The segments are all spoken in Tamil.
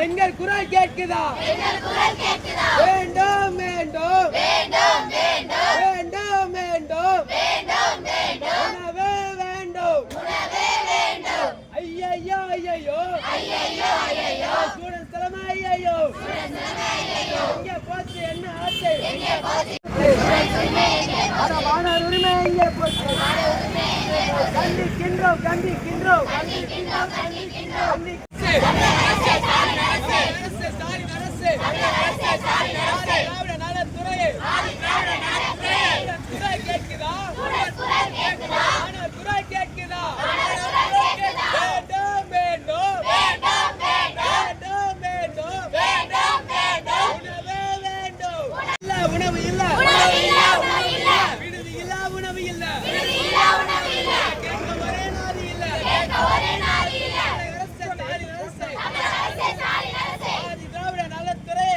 எங்கள் குரல் கேட்குதா? வேண்டும் வேண்டும். வேண்டும் வேண்டும். உணவு வேண்டும். ஐயையோ ஐயையோ. ஸ்டூடெண்ட்ஸ் தலைமை ஐயையோ. எங்கே போச்சு என்ன ஆச்சு? அட, மாணவர் உரிமை எங்கே போச்சு? கண்டிக்கின்றோம் கண்டிக்கின்றோம். கண்டி- அரசு, ஸ்டாலின் அரசு. திராவிட நலத்துறையே. குரல் கேட்குதா? மாணவர் குரல் கேட்குதா? வேண்டும், வேண்டும். வேண்டும், வேண்டும். உணவு வேண்டும். இல்ல, உணவு இல்ல. விடுதி இல்ல, உணவு இல்ல. கேட்க ஒரே நாதி இல்ல. அரசு, ஸ்டாலின் அரசு. ஆதி திராவிட நலத்துறை.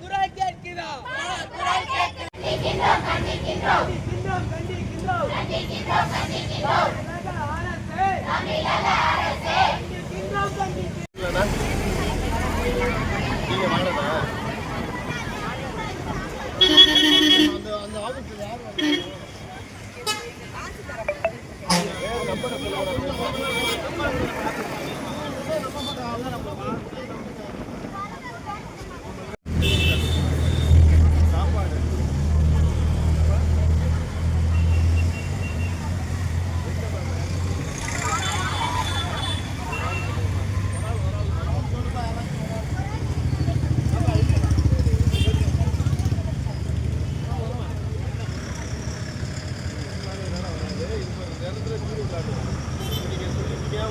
குரல் கேட்குதா? கண்டிக்கின்றோம், கண்டிக்கின்றோம். தமிழக அரசே. கண்டிக்கின்றோம், கண்டிக்கின்றோம்.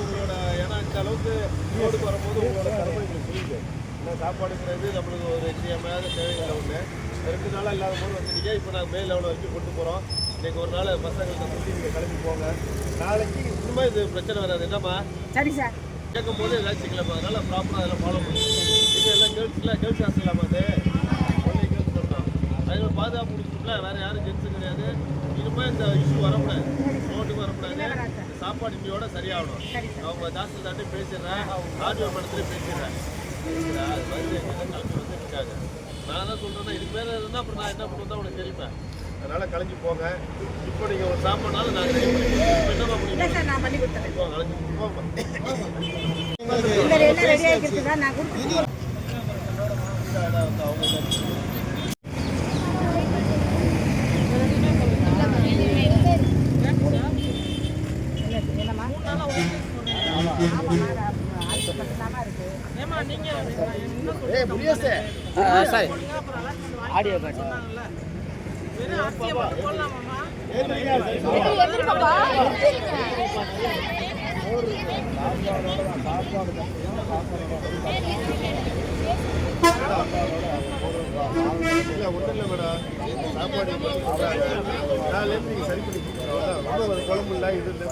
உங்களோட ஏன்னா இந்த அளவுக்கு ரோடுக்கு வரும்போது உங்களோட கடமை நீங்கள் புரியுது. ஏன்னா சாப்பாடுங்கிறது நம்மளுக்கு ஒரு இன்றியமையாத தேவைகளை ஒன்று ரெண்டு நாளாக இல்லாத போது வந்துட்டீங்க இப்போ நாங்கள் மேல் லெவலில் வரைக்கும் கொண்டு போகிறோம் இன்னைக்கு ஒரு நாள் பசங்கள்கிட்ட சொல்லி நீங்கள் கிளம்பி போங்க. நாளைக்கு இன்னுமே இது பிரச்சனை வராது. என்னம்மா? சரி சார். கேட்கும் போது ஏதாச்சும் சிக்கலாமா அதனால ப்ராப்பராக அதெல்லாம் ஃபாலோ பண்ணுவோம் இப்போ எல்லாம் கேர்ள்ஸ்லாம் கேர்ள்ஸ் ஹாஸ்டல் இல்லாமல் அது? கேர்ள்ஸ் மட்டும் அதே மாதிரி பாதுகாப்பு முடிச்சுட்டுல வேறு யாரும் ஜென்ஸும் கிடையாது. இனிமேல் இந்த இஷ்யூ வரக்கூடாது. ரோட்டுக்கு வரக்கூடாது. சாப்பாடு இங்கேயோட சரியாகணும். அவங்க தாசில் தாண்டி பேசிடுறேன். ஆடியோ படத்துலேயே பேசிடுறேன்? அது மாதிரி எங்கெல்லாம் கிளம்பி வந்து இருக்காங்க. நான் தான் சொல்கிறேன்னா இதுக்கு மேலே இருந்தால் அப்புறம் நான் என்ன பண்ணுவேன் தான் உனக்கு தெரியுமே. அதனால் கிளம்பி போங்க. இப்போ நீங்கள் ஒரு சாப்பாடுனாலும் நாங்கள் ரெடி பண்ணி என்னமா இல்லை முடியும்? சார் நான் பண்ணி கொடுத்துறேன். போங்க கிளம்பி போங்க இந்த எல்லாம் ரெடி ஆகிருக்கு தான் நான் கொடுத்து என்னம்மா ஆமாம்மா ஆட்சி பக்கத்தாம இருக்கு ஒன்றும் இல்லை மேடம் சாப்பாடு சரி. பண்ணி குழம்பு இல்லை இது இல்லை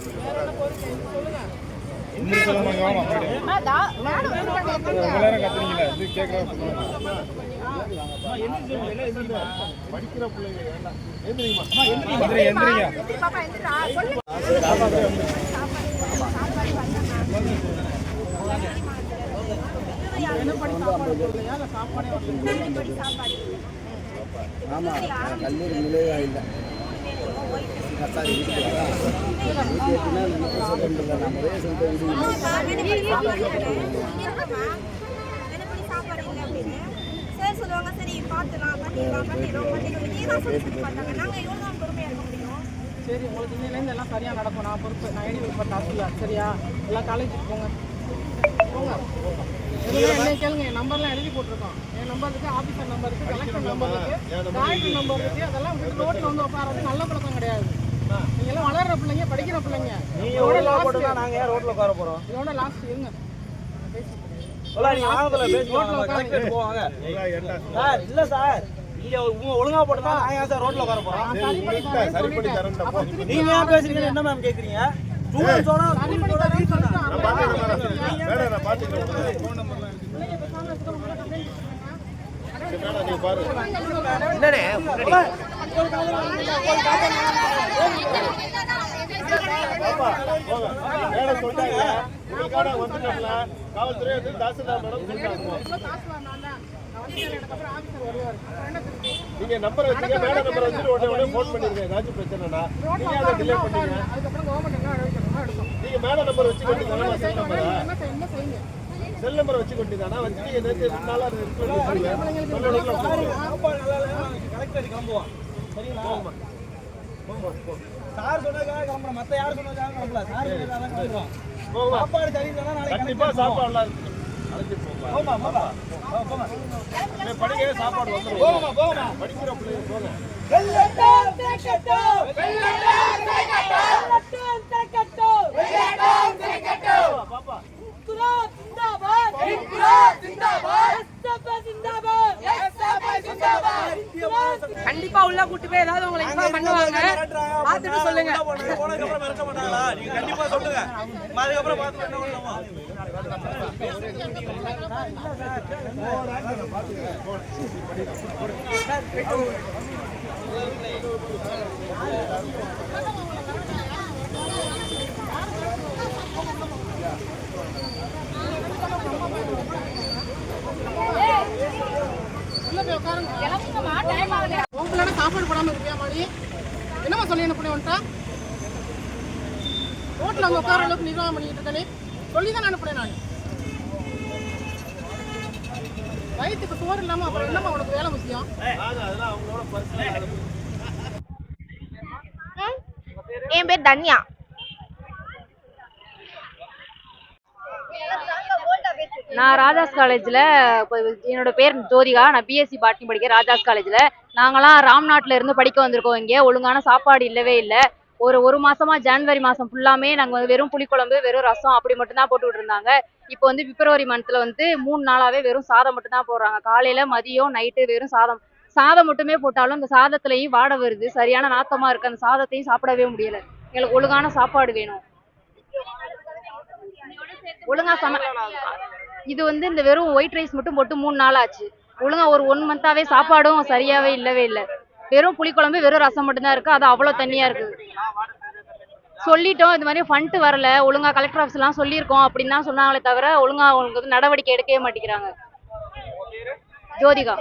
படிக்கிற பிள்ளைங்க வேண்டாம் எந்திரிங்கம்மா பாப்பா எந்திரா சொல்லு ஆமாம் கல்லூரி நிலையா இல்லை. சாரி வீட்டுனா நம்ம சொல்லிட்டு நம்ம ஒரே சொல்லிட்டு சரி சொல்லுவாங்க சரி பார்த்துலாம் பண்ணிடலாம் பண்ணிடுறோம் பண்ணிடுறோம் நீ தான் சொல்லி பார்த்தாங்க நாங்கள் இவ்வளோ தான் பொறுமையாக இருக்க முடியும் சரி உங்களுக்கு இன்னிலேருந்து எல்லாம் சரியாக நடக்கும். நான் பொறுப்பு. நான் ஐடி விருப்பம் ஹாஸ்டலில் சரியா? எல்லாம் காலேஜுக்கு போங்க. போங்க. எதுவுமே என்ன கேளுங்க. என் நம்பர்லாம் எழுதி போட்டிருக்கோம். என் நம்பர் இருக்கு ஆஃபீஸர் நம்பர் இருக்கு கலெக்டர் நம்பர் இருக்கு டாக்டர் நம்பர் இருக்கு. அதெல்லாம் விட்டு ரோட்டில் வந்து உட்காரது நல்ல பழக்கம் கிடையாது. நீங்க எல்லாம் வளர்ற பிள்ளைங்க படிக்கிற பிள்ளைங்க. இதோட லாஸ்ட் நாங்கள் ஏன் ரோட்டில் உட்கார போகிறோம் இதோட லாஸ்ட் இருங்க ரோட்ல இல்லை சார். நீங்கள் ஒழுங்காக போட்டா நான் ஏன் சார் ரோட்டில் உட்கார போகிறோம் சரி பண்ணி தரேன்னு சரி பண்ணி சொல்லிட்டேன். தரேன்டா அப்ப போ. திருப்பி நீங்கள் ஏன் பேசுறீங்கன்னு என்ன மேம் கேட்குறீங்க ஸ்டூடெண்ட்ஸோட தரேன்னு சொல்லிட்டு நான் மேடம் நான் பார்த்துக்கிறேன் ஃபோன் நம்பர்லாம் இருக்கு பிள்ளைங்க காவல்துறை வந்து தாசில்தார் மேடம் நீங்க நம்பர் மேடம் நம்பர் வச்சுட்டு உடனே உடனே பண்ணிருங்க ஏதாச்சும் பிரச்சனைனா நீங்க அதை டிலே பண்ணீங்க நீங்க மேடம் நம்பர் வச்சு கொண்டீங்கன்னா செல் செய்யுங்க செல் நம்பர் வச்சு கொண்டீங்கன்னா வச்சு நேற்று ரெண்டு நாளா அது இருக்குன்னு சரிங்களா. சார் சொன்னதுக்காக கிளம்புறோம். மத்த யார் சொன்னதுக்காக கிளம்பல? சார் சொன்னதுக்காக கிளம்புறோம். சாப்பாடு சரியில்லைன்னா நாளைக்கு கண்டிப்பா கலெக்டர் சாப்பாடு இருக்கு. போமா போமா. போமா. படிங்க சாப்பாடு வந்துடும் போமா போமா. படிக்கிற பிள்ளைங்க போங்க. வெள்ளட்டும் திரைக்கட்டும் வெள்ளட்டும் திரைக்கட்டும் வெள்ளட்டும் திரைக்கட்டும் பாப்பா இன்குலாப் ஜிந்தாபாத் இன்குலாப் ஜிந்தாபாத் எஸ்தபா ஜிந்தாபாத் எஸ்தபா ஜிந்தாபாத் இன்குலாப் கண்டிப்பா உள்ள கூட்டு போய் ஏதாவது உங்களை இன்ஃபார்ம் பண்ணுவாங்க. பார்த்துட்டு சொல்லுங்க. போனதுக்கு அப்புறம் மிரட்ட மாட்டாங்களா? நீங்க கண்டிப்பா சொல்லுங்க. அதுக்கப்புறம் பார்த்து என்ன பண்ணுவோம் உள்ள போய் உட்காருங்க. சாப்பாடு போடாம இருக்கியா மாடி என்னம்மா சொல்லி அனுப்புனேன் உன்ட்ட ரோட்டில் அங்கே உட்கார அளவுக்கு நிர்வாகம் பண்ணிட்டு இருக்கானே சொல்லி தான் அனுப்புனேன் நான். வயிற்றுக்கு சோறு இல்லாமல் அப்புறம் என்னம்மா உனக்கு வேலை முக்கியம்? என் பேர் தன்யா. நான் ராஜாஸ் காலேஜில் என்னோட பேர் ஜோதிகா. நான் பிஎஸ்சி பாட்னி படிக்கிறேன் ராஜாஸ் காலேஜில். நாங்களாம் ராம்நாட்டில் இருந்து படிக்க வந்திருக்கோம் இங்கே. ஒழுங்கான சாப்பாடு இல்லவே இல்லை. ஒரு ஒரு மாசமா ஜான்வரி மாசம் ஃபுல்லாமே நாங்கள் வந்து வெறும் புளிக்குழம்பு வெறும் ரசம் அப்படி மட்டும்தான் போட்டுக்கிட்டு இருந்தாங்க. இப்போ வந்து பிப்ரவரி மந்த்தில் வந்து மூணு நாளாவே வெறும் சாதம் மட்டும் தான் போடுறாங்க. காலையில மதியம் நைட்டு வெறும் சாதம். சாதம் மட்டுமே போட்டாலும் இந்த சாதத்துலயும் வாட வருது. சரியான நாத்தமா இருக்கு. அந்த சாதத்தையும் சாப்பிடவே முடியல. எங்களுக்கு ஒழுங்கான சாப்பாடு வேணும். ஒழுங்கா சம இது வந்து இந்த வெறும் ஒயிட் ரைஸ் மட்டும் போட்டு மூணு நாள் ஆச்சு. ஒழுங்கா ஒரு ஒன் மந்தாவே சாப்பாடும் சரியாவே இல்லவே இல்லை. வெறும் புளிக்குழம்பு வெறும் ரசம் மட்டும்தான் இருக்கு. அது அவ்வளோ தண்ணியா இருக்கு. சொல்லிட்டோம். இந்த மாதிரி ஃபண்ட் வரல. ஒழுங்கா கலெக்டர் ஆஃபீஸ்லாம் சொல்லியிருக்கோம் அப்படின்னு தான் சொன்னாங்களே தவிர ஒழுங்கா அவங்களுக்கு நடவடிக்கை எடுக்கவே மாட்டேங்கிறாங்க. ஜோதிகா.